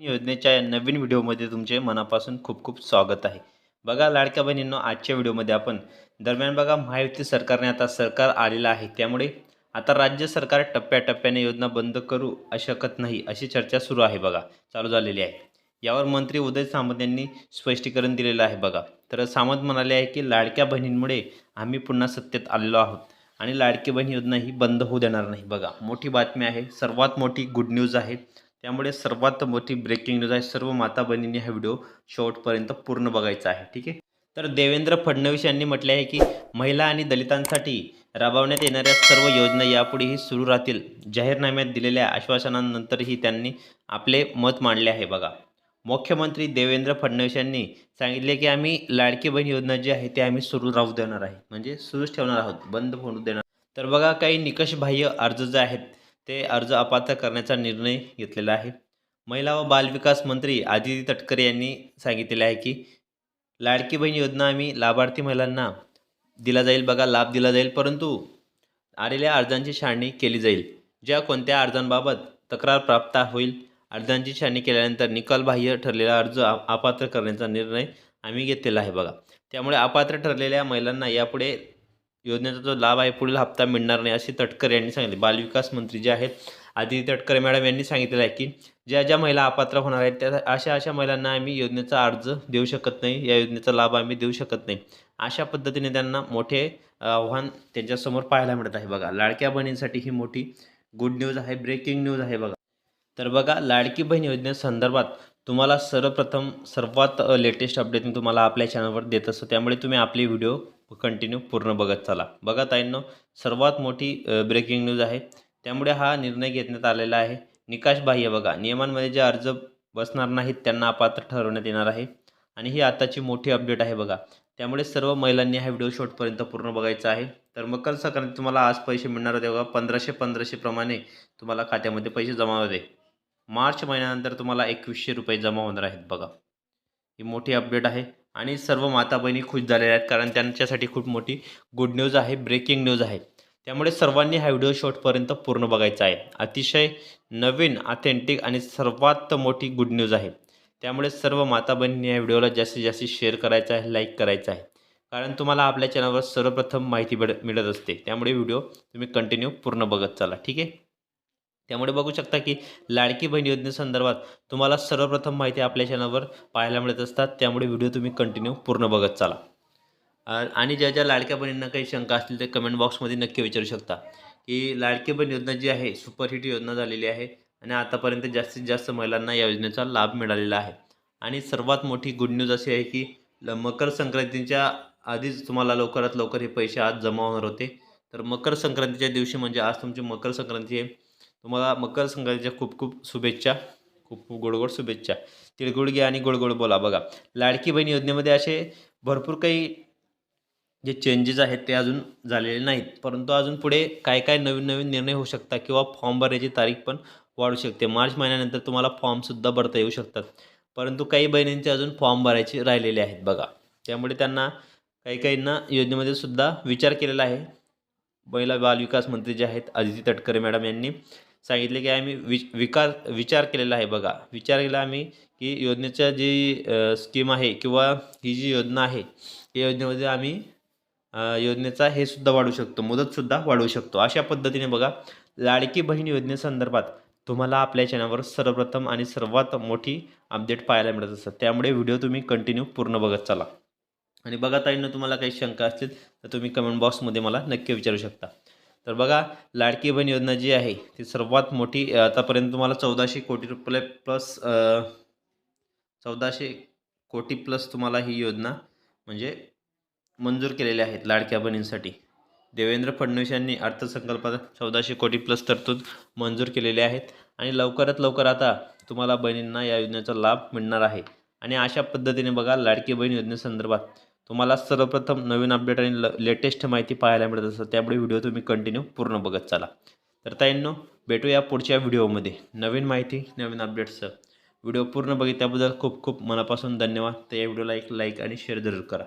योजनेच्या या नवीन व्हिडिओमध्ये तुमचे मनापासून खूप खूप स्वागत आहे. बघा लाडक्या बहिणींनो आजच्या व्हिडिओमध्ये आपण दरम्यान बघा महायुती सरकारने आता सरकार आलेलं आहे. त्यामुळे आता राज्य सरकार टप्प्याटप्प्याने योजना बंद करू शकत नाही अशी चर्चा सुरू आहे बघा चालू झालेली आहे. यावर मंत्री उदय सामंत यांनी स्पष्टीकरण दिलेलं आहे बघा. तर सामंत म्हणाले आहे की लाडक्या बहिणींमुळे आम्ही पुन्हा सत्तेत आलेलो आहोत आणि लाडकी बहीण योजना ही बंद होऊ देणार नाही बघा. मोठी बातमी आहे सर्वात मोठी गुड न्यूज आहे. त्यामुळे सर्वात मोठी ब्रेकिंग न्यूज आहे. सर्व माता बहिणींनी हा व्हिडिओ शेवटपर्यंत पूर्ण बघायचा आहे. ठीक आहे? तर देवेंद्र फडणवीस यांनी म्हटले आहे की महिला आणि दलितांसाठी राबवण्यात येणाऱ्या सर्व योजना यापुढेही सुरू राहतील. जाहीरनाम्यात दिलेल्या आश्वासनांनंतरही त्यांनी आपले मत मांडले आहे बघा. मुख्यमंत्री देवेंद्र फडणवीस यांनी सांगितले की आम्ही लाडकी बहीण योजना जी आहे ते आम्ही सुरू राहू देणार आहे. म्हणजे सुरूच ठेवणार आहोत. बंद होऊ देणार. तर बघा काही निकषबाह्य अर्ज जे आहेत ते अर्ज अपात्र करण्याचा निर्णय घेतलेला आहे. महिला व बालविकास मंत्री आदिती तटकरे यांनी सांगितलेले आहे की लाडकी बहीण योजना आम्ही लाभार्थी महिलांना दिला जाईल. बघा लाभ दिला जाईल परंतु आलेल्या अर्जांची छाननी केली जाईल. ज्या कोणत्या अर्जांबाबत तक्रार प्राप्त होईल अर्जांची छाननी केल्यानंतर निकालबाह्य ठरलेला अर्ज अपात्र करण्याचा निर्णय आम्ही घेतलेला आहे बघा. त्यामुळे अपात्र ठरलेल्या महिलांना यापुढे योजनेचा जो लाभ आहे पुढील हप्ता मिळणार नाही असे तटकरे यांनी सांगितले. बालविकास मंत्री जे आहेत आदिती तटकरे मॅडम यांनी सांगितलेलं आहे की ज्या ज्या महिला अपात्र होणार आहेत त्या अशा अशा महिलांना आम्ही योजनेचा अर्ज देऊ शकत नाही. या योजनेचा लाभ आम्ही देऊ शकत नाही. अशा पद्धतीने त्यांना मोठे आव्हान त्यांच्यासमोर पाहायला मिळत आहे. बघा लाडक्या बहिणींसाठी ही मोठी गुड न्यूज आहे ब्रेकिंग न्यूज आहे बघा. तर बघा लाडकी बहीण योजनेसंदर्भात तुम्हाला सर्वप्रथम सर्वात लेटेस्ट अपडेट मी तुम्हाला आपल्या चॅनलवर देत असतो. त्यामुळे तुम्ही आपले व्हिडिओ कंटिन्यू पूर्ण बघत चला. बघा ताईंनो सर्वात मोठी ब्रेकिंग न्यूज आहे. त्यामुळे हा निर्णय घेण्यात आलेला आहे. निकाषबाह्य बघा. नियमांमध्ये जे अर्ज बसणार नाहीत त्यांना अपात्र ठरवण्यात येणार आहे. आणि ही आताची मोठी अपडेट आहे बघा. त्यामुळे सर्व महिलांनी हा व्हिडिओ शेवटपर्यंत पूर्ण बघायचा आहे. तर मकर संक्रांती तुम्हाला आज पैसे मिळणार होते बघा. पंधराशे पंधराशेप्रमाणे तुम्हाला खात्यामध्ये पैसे जमा होते. मार्च महिन्यानंतर तुम्हाला एकवीसशे रुपये जमा होणार आहेत बघा. ही मोठी अपडेट आहे. आणि सर्व माता बहिणी खुश झालेल्या आहेत कारण त्यांच्यासाठी खूप मोठी गुड न्यूज आहे ब्रेकिंग न्यूज आहे. त्यामुळे सर्वांनी हा व्हिडिओ शॉर्टपर्यंत पूर्ण बघायचा आहे. अतिशय नवीन ऑथेंटिक आणि सर्वात मोठी गुड न्यूज आहे. त्यामुळे सर्व माता बहिणींनी या व्हिडिओला जास्तीत जास्त शेअर करायचा आहे लाईक करायचा आहे. कारण तुम्हाला आपल्या चॅनलवर सर्वप्रथम माहिती मिळत असते. त्यामुळे व्हिडिओ तुम्ही कंटिन्यू पूर्ण बघत चला ठीक आहे? त्यामुळे बघू शकता की लाडकी बहीण योजनेसंदर्भात तुम्हाला सर्वप्रथम माहिती आपल्या चॅनलवर पाहायला मिळत असतात. त्यामुळे व्हिडिओ तुम्ही कंटिन्यू पूर्ण बघत चाला. आणि ज्या ज्या लाडक्या बहिणींना काही शंका असतील ते कमेंट बॉक्समध्ये नक्की विचारू शकता. की लाडकी बहीण योजना जी आहे सुपरहिट योजना झालेली आहे आणि आतापर्यंत जास्तीत जास्त महिलांना या योजनेचा लाभ मिळालेला आहे. आणि सर्वात मोठी गुड न्यूज अशी आहे की ल- मकर संक्रांतीच्या आधीच तुम्हाला लवकरात लवकर हे पैसे आज जमा होणार होते. तर मकर संक्रांतीच्या दिवशी म्हणजे आज तुमची मकर संक्रांती आहे. तुम्हाला मकर संक्रांतीच्या खूप खूप शुभेच्छा खूप खूप गोड गोड शुभेच्छा. तिळगुळ घ्या आणि गोड गोड बोला. बघा लाडकी बहीण योजनेमध्ये असे भरपूर काही जे चेंजेस आहेत ते अजून झालेले नाहीत. परंतु अजून पुढे काय काय नवीन नवीन निर्णय होऊ शकतात किंवा फॉर्म भरायची तारीख पण वाढू शकते. मार्च महिन्यानंतर तुम्हाला फॉर्मसुद्धा भरता येऊ शकतात. परंतु काही बहिणींचे अजून फॉर्म भरायचे राहिलेले आहेत बघा. त्यामुळे त्यांना काही काहींना योजनेमध्ये सुद्धा विचार केलेला आहे. महिला बालविकास मंत्री जे आहेत आदिती तटकरे मॅडम यांनी. सांगितले की आम्ही विच विकार विचार केलेला आहे. बघा विचार केला आम्ही की योजनेच्या जी स्कीम आहे किंवा ही जी योजना आहे या योजनेमध्ये आम्ही योजनेचा हे सुद्धा वाढवू शकतो मुदतसुद्धा वाढवू शकतो. अशा पद्धतीने बघा लाडकी बहीण योजनेसंदर्भात तुम्हाला आपल्या चॅनलवर सर्वप्रथम आणि सर्वात मोठी अपडेट पाहायला मिळत असतात त्यामुळे व्हिडिओ तुम्ही कंटिन्यू पूर्ण बघत चला. आणि बघा ताईंना तुम्हाला काही शंका असतील तर तुम्ही कमेंट बॉक्समध्ये मला नक्की विचारू शकता. तर बघा लाडकी बहीण योजना जी आहे ती सर्वात मोठी आतापर्यंत तुम्हाला चौदाशे कोटी रुपये प्लस चौदाशे कोटी प्लस तुम्हाला ही योजना म्हणजे मंजूर केलेल्या आहेत लाडक्या बहिणींसाठी. देवेंद्र फडणवीस यांनी अर्थसंकल्पात चौदाशे कोटी प्लस तरतूद मंजूर केलेले आहेत आणि लवकरात लवकर आता तुम्हाला बहिणींना या योजनेचा लाभ मिळणार आहे. आणि अशा पद्धतीने बघा लाडकी बहीण योजनेसंदर्भात तुम्हाला सर्वप्रथम नवीन अपडेट आणि ल लेटेस्ट माहिती पाहायला मिळत असतं त्यामुळे व्हिडिओ तुम्ही कंटिन्यू पूर्ण बघत चाला. तर ताईंनो भेटूया पुढच्या व्हिडिओमध्ये नवीन माहिती नवीन अपडेट्सचं व्हिडिओ पूर्ण बघितल्याबद्दल खूप खूप मनापासून धन्यवाद. तर या व्हिडिओला एक लाईक आणि शेअर जरूर करा.